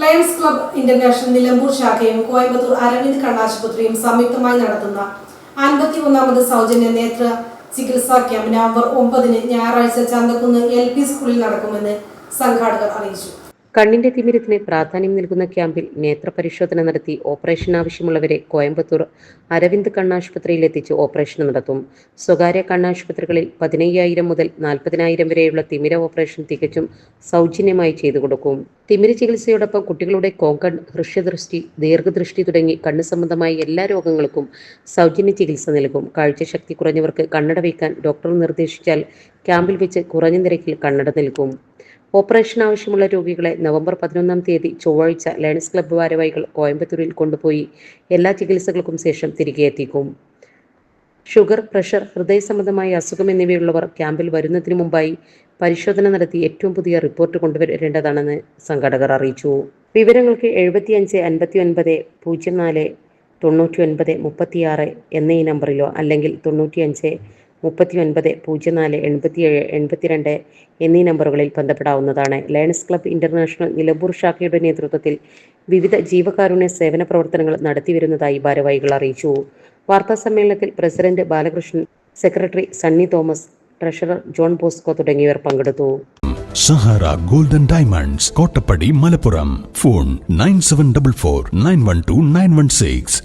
Lions club international Nilambur ശാഖയും കോയമ്പത്തൂർ അരവിന്ദ് കണ്ണാശുപത്രിയും സംയുക്തമായി നടത്തുന്ന അൻപത്തി ഒന്നാമത് സൗജന്യ നേത്ര ചികിത്സാ ക്യാമ്പ് നവംബർ ഒമ്പതിന് ഞായറാഴ്ച ചന്തക്കുന്ന് എൽ പി സ്കൂളിൽ നടക്കുമെന്ന് സംഘാടകർ അറിയിച്ചു. കണ്ണിന്റെ തിമിരത്തിന് പ്രാധാന്യം നൽകുന്ന ക്യാമ്പിൽ നേത്രപരിശോധന നടത്തി ഓപ്പറേഷൻ ആവശ്യമുള്ളവരെ കോയമ്പത്തൂർ അരവിന്ദ് കണ്ണാശുപത്രിയിൽ എത്തിച്ച് ഓപ്പറേഷൻ നടത്തും. സ്വകാര്യ കണ്ണാശുപത്രികളിൽ പതിനയ്യായിരം മുതൽ നാൽപ്പതിനായിരം വരെയുള്ള തിമിര ഓപ്പറേഷൻ തികച്ചും സൗജന്യമായി ചെയ്തു കൊടുക്കും. തിമിര ചികിത്സയോടൊപ്പം കുട്ടികളുടെ കോങ്കൺ ഹൃഷ്യദൃഷ്ടി ദീർഘദൃഷ്ടി തുടങ്ങി കണ്ണ് സംബന്ധമായ എല്ലാ രോഗങ്ങൾക്കും സൗജന്യ ചികിത്സ നൽകും. കാഴ്ചശക്തി കുറഞ്ഞവർക്ക് കണ്ണട വയ്ക്കാൻ ഡോക്ടർ നിർദ്ദേശിച്ചാൽ ക്യാമ്പിൽ വെച്ച് കുറഞ്ഞ നിരക്കിൽ കണ്ണട നൽകും. ഓപ്പറേഷൻ ആവശ്യമുള്ള രോഗികളെ നവംബർ പതിനൊന്നാം തീയതി ചൊവ്വാഴ്ച ലയൺസ് ക്ലബ്ബ് ഭാരവാഹികൾ കോയമ്പത്തൂരിൽ കൊണ്ടുപോയി എല്ലാ ചികിത്സകൾക്കും ശേഷം തിരികെ എത്തിക്കും. ഷുഗർ പ്രഷർ ഹൃദയ സംബന്ധമായ അസുഖം എന്നിവയുള്ളവർ ക്യാമ്പിൽ വരുന്നതിന് മുമ്പായി പരിശോധന നടത്തി ഏറ്റവും പുതിയ റിപ്പോർട്ട് കൊണ്ടുവരേണ്ടതാണെന്ന് സംഘാടകർ അറിയിച്ചു. വിവരങ്ങൾക്ക് എഴുപത്തി അഞ്ച് അൻപത്തി ഒൻപത് പൂജ്യം നാല് തൊണ്ണൂറ്റി ഒൻപത് മുപ്പത്തിയാറ് എന്ന ഈ നമ്പറിലോ അല്ലെങ്കിൽ തൊണ്ണൂറ്റിയഞ്ച് മുപ്പത്തി ഒൻപത് പൂജ്യം നാല് എൺപത്തിയേഴ് എൺപത്തിരണ്ട് എന്നീ നമ്പറുകളിൽ ബന്ധപ്പെടാവുന്നതാണ്. ലയൺസ് ക്ലബ്ബ് ഇന്റർനാഷണൽ നിലമ്പൂർ ശാഖയുടെ നേതൃത്വത്തിൽ വിവിധ ജീവകാരുണ്യ സേവന പ്രവർത്തനങ്ങൾ നടത്തിവരുന്നതായി ഭാരവാഹികൾ അറിയിച്ചു. വാർത്താ സമ്മേളനത്തിൽ president Balakrishnan secretary Sunny Thomas treasurer John Bosco തുടങ്ങിയവർ പങ്കെടുത്തു. Sahara golden diamonds Kottappadi Malappuram. Phone nine seven double four nine one two nine one six.